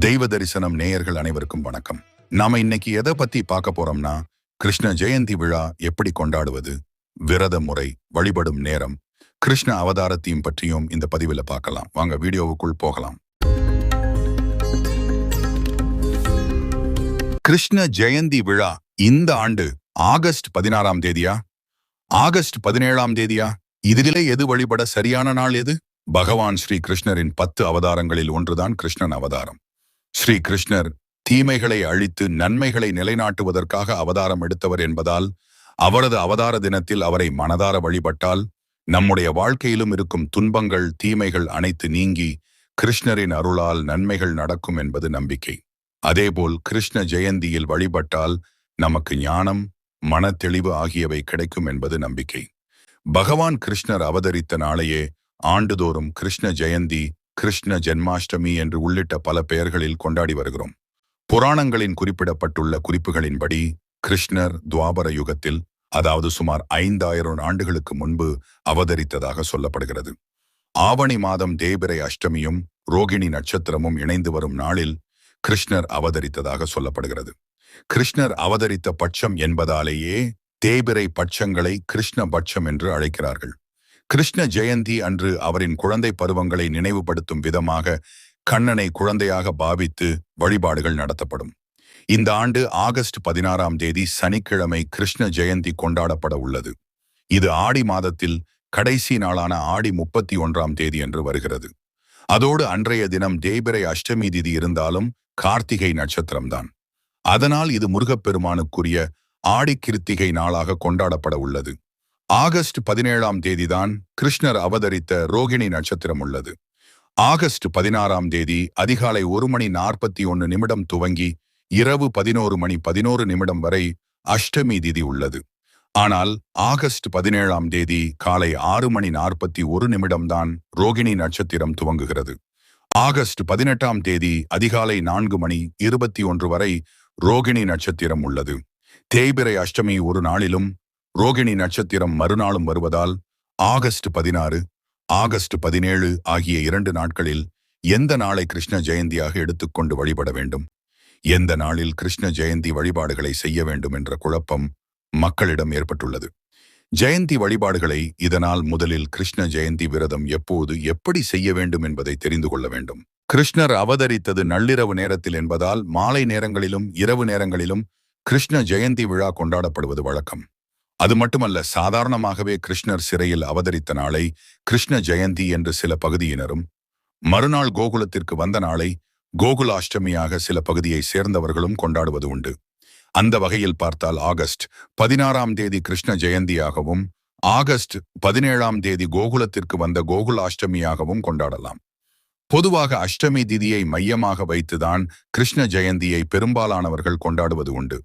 தெய்வ தரிசனம் நேயர்கள் அனைவருக்கும் வணக்கம். நாம இன்னைக்கு எதை பத்தி பார்க்க போறோம்னா கிருஷ்ண ஜெயந்தி விழா எப்படி கொண்டாடுவது விரத முறை வழிபடும் நேரம் கிருஷ்ண அவதாரத்தையும் பற்றியும் இந்த பதிவில் பார்க்கலாம். வாங்க வீடியோவுக்குள் போகலாம். கிருஷ்ண ஜெயந்தி விழா இந்த ஆண்டு ஆகஸ்ட் பதினாறாம் தேதியா? ஆகஸ்ட் பதினேழாம் தேதியா? இதிலே எது வழிபட சரியான நாள் எது? பகவான் ஸ்ரீ கிருஷ்ணரின் பத்து அவதாரங்களில் ஒன்றுதான் கிருஷ்ணன் அவதாரம். ஸ்ரீ கிருஷ்ணர் தீமைகளை அழித்து நன்மைகளை நிலைநாட்டுவதற்காக அவதாரம் எடுத்தவர் என்பதால் அவரது அவதார தினத்தில் அவரை மனதார வழிபட்டால் நம்முடைய வாழ்க்கையிலும் இருக்கும் துன்பங்கள் தீமைகள் அனைத்து நீங்கி கிருஷ்ணரின் அருளால் நன்மைகள் நடக்கும் என்பது நம்பிக்கை. அதேபோல் கிருஷ்ண ஜெயந்தியில் வழிபட்டால் நமக்கு ஞானம் மனத்தெளிவு ஆகியவை கிடைக்கும் என்பது நம்பிக்கை. பகவான் கிருஷ்ணர் அவதரித்த நாளையே ஆண்டுதோறும் கிருஷ்ண ஜெயந்தி கிருஷ்ண ஜென்மாஷ்டமி என்று உள்ளிட்ட பல பெயர்களில் கொண்டாடி வருகிறோம். புராணங்களின் குறிப்பிடப்பட்டுள்ள குறிப்புகளின்படி கிருஷ்ணர் துவாபர யுகத்தில் அதாவது சுமார் ஐந்தாயிரம் ஆண்டுகளுக்கு முன்பு அவதரித்ததாக சொல்லப்படுகிறது. ஆவணி மாதம் தேபிரை அஷ்டமியும் ரோகிணி நட்சத்திரமும் இணைந்து வரும் நாளில் கிருஷ்ணர் அவதரித்ததாக சொல்லப்படுகிறது. கிருஷ்ணர் அவதரித்த பட்சம் என்பதாலேயே தேபிரை பட்சங்களை கிருஷ்ண பட்சம் என்று அழைக்கிறார்கள். கிருஷ்ண ஜெயந்தி அன்று அவரின் குழந்தை பருவங்களை நினைவுபடுத்தும் விதமாக கண்ணனை குழந்தையாக பாவித்து வழிபாடுகள் நடத்தப்படும். இந்த ஆண்டு ஆகஸ்ட் பதினாறாம் தேதி சனிக்கிழமை கிருஷ்ண ஜெயந்தி கொண்டாடப்பட உள்ளது. இது ஆடி மாதத்தில் கடைசி நாளான ஆடி முப்பத்தி ஒன்றாம் தேதி என்று வருகிறது. அதோடு அன்றைய தினம் தேய்பிரை அஷ்டமி திதி இருந்தாலும் கார்த்திகை நட்சத்திரம்தான். அதனால் இது முருகப்பெருமானுக்குரிய ஆடி கிருத்திகை நாளாக கொண்டாடப்பட உள்ளது. ஆகஸ்ட் பதினேழாம் தேதிதான் கிருஷ்ணர் அவதரித்த ரோகிணி நட்சத்திரம் உள்ளது. ஆகஸ்ட் பதினாறாம் தேதி அதிகாலை ஒரு மணி நாற்பத்தி ஒன்று நிமிடம் துவங்கி இரவு பதினோரு மணி பதினோரு நிமிடம் வரை அஷ்டமி திதி உள்ளது. ஆனால் ஆகஸ்ட் பதினேழாம் தேதி காலை ஆறு மணி நாற்பத்தி ஒரு நிமிடம்தான் ரோகிணி நட்சத்திரம் துவங்குகிறது. ஆகஸ்ட் பதினெட்டாம் தேதி அதிகாலை நான்கு மணி இருபத்தி ஒன்று வரை ரோகிணி நட்சத்திரம் உள்ளது. தேய்பிரை அஷ்டமி ஒரு நாளிலும் ரோகிணி நட்சத்திரம் மறுநாளும் வருவதால் ஆகஸ்ட் பதினாறு ஆகஸ்ட் பதினேழு ஆகிய இரண்டு நாட்களில் எந்த நாளை கிருஷ்ண ஜெயந்தியாக எடுத்துக்கொண்டு வழிபட வேண்டும்? எந்த நாளில் கிருஷ்ண ஜெயந்தி வழிபாடுகளை செய்ய வேண்டும் என்ற குழப்பம் மக்களிடம் ஏற்பட்டுள்ளது. ஜெயந்தி வழிபாடுகளை இதனால் முதலில் கிருஷ்ண ஜெயந்தி விரதம் எப்போது எப்படி செய்ய வேண்டும் என்பதை தெரிந்து கொள்ள வேண்டும். கிருஷ்ணர் அவதரித்தது நள்ளிரவு நேரத்தில் என்பதால் மாலை நேரங்களிலும் இரவு நேரங்களிலும் கிருஷ்ண ஜெயந்தி விழா கொண்டாடப்படுவது வழக்கம். அது மட்டுமல்ல சாதாரணமாகவே கிருஷ்ணர் சிறையில் அவதரித்த நாளை கிருஷ்ண ஜெயந்தி என்று சில பகுதியினரும் மறுநாள் கோகுலத்திற்கு வந்த நாளை கோகுலாஷ்டமியாக சில பகுதியை சேர்ந்தவர்களும் கொண்டாடுவது உண்டு. அந்த வகையில் பார்த்தால் ஆகஸ்ட் பதினாறாம் தேதி கிருஷ்ண ஜெயந்தியாகவும் ஆகஸ்ட் பதினேழாம் தேதி கோகுலத்திற்கு வந்த கோகுலாஷ்டமியாகவும் கொண்டாடலாம். பொதுவாக அஷ்டமி திதியை மையமாக வைத்துதான் கிருஷ்ண ஜெயந்தியை பெரும்பாலானவர்கள் கொண்டாடுவது உண்டு.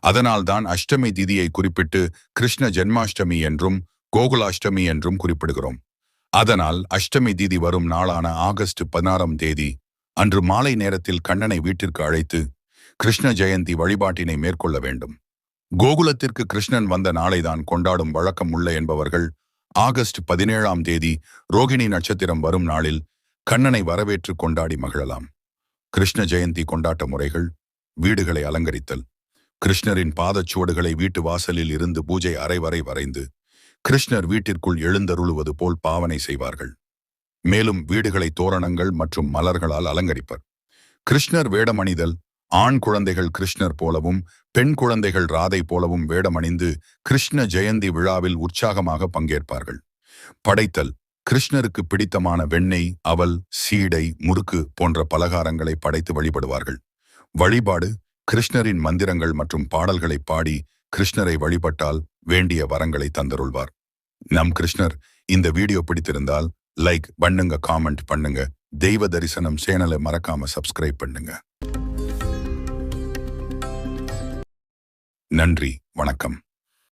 அதனால்தான் அஷ்டமி திதியை குறிப்பிட்டு கிருஷ்ண ஜென்மாஷ்டமி என்றும் கோகுலாஷ்டமி என்றும் குறிப்பிடுகிறோம். அதனால் அஷ்டமி திதி வரும் நாளான ஆகஸ்ட் பதினாறாம் தேதி அன்று மாலை நேரத்தில் கண்ணனை வீட்டிற்கு அழைத்து கிருஷ்ண ஜெயந்தி வழிபாட்டினை மேற்கொள்ள வேண்டும். கோகுலத்திற்கு கிருஷ்ணன் வந்த நாளைதான் கொண்டாடும் வழக்கம் உள்ள என்பவர்கள் ஆகஸ்ட் பதினேழாம் தேதி ரோகிணி நட்சத்திரம் வரும் நாளில் கண்ணனை வரவேற்று கொண்டாடி மகிழலாம். கிருஷ்ண ஜெயந்தி கொண்டாட்ட முறைகள் வீடுகளை அலங்கரித்தல் கிருஷ்ணரின் பாதச்சுவடுகளை வீட்டு வாசலில் இருந்து பூஜை அறை வரை வரைந்து கிருஷ்ணர் வீட்டிற்குள் எழுந்தருளுவது போல் பாவனை செய்வார்கள். மேலும் வீடுகளை தோரணங்கள் மற்றும் மலர்களால் அலங்கரிப்பர். கிருஷ்ணர் வேடமணிதல் ஆண் குழந்தைகள் கிருஷ்ணர் போலவும் பெண் குழந்தைகள் ராதை போலவும் வேடமணிந்து கிருஷ்ண ஜெயந்தி விழாவில் உற்சாகமாக பங்கேற்பார்கள். படைத்தல் கிருஷ்ணருக்கு பிடித்தமான வெண்ணெய் அவல் சீடை முறுக்கு போன்ற பலகாரங்களை படைத்து வழிபடுவார்கள். வழிபாடு கிருஷ்ணரின் மந்திரங்கள் மற்றும் பாடல்களை பாடி கிருஷ்ணரை வழிபட்டால் வேண்டிய வரங்களை தந்தருள்வார். நம் கிருஷ்ணர் இந்த வீடியோ பிடித்திருந்தால் லைக் பண்ணுங்க காமெண்ட் பண்ணுங்க தெய்வ தரிசனம் சேனலை மறக்காம சப்ஸ்கிரைப் பண்ணுங்க. நன்றி வணக்கம்.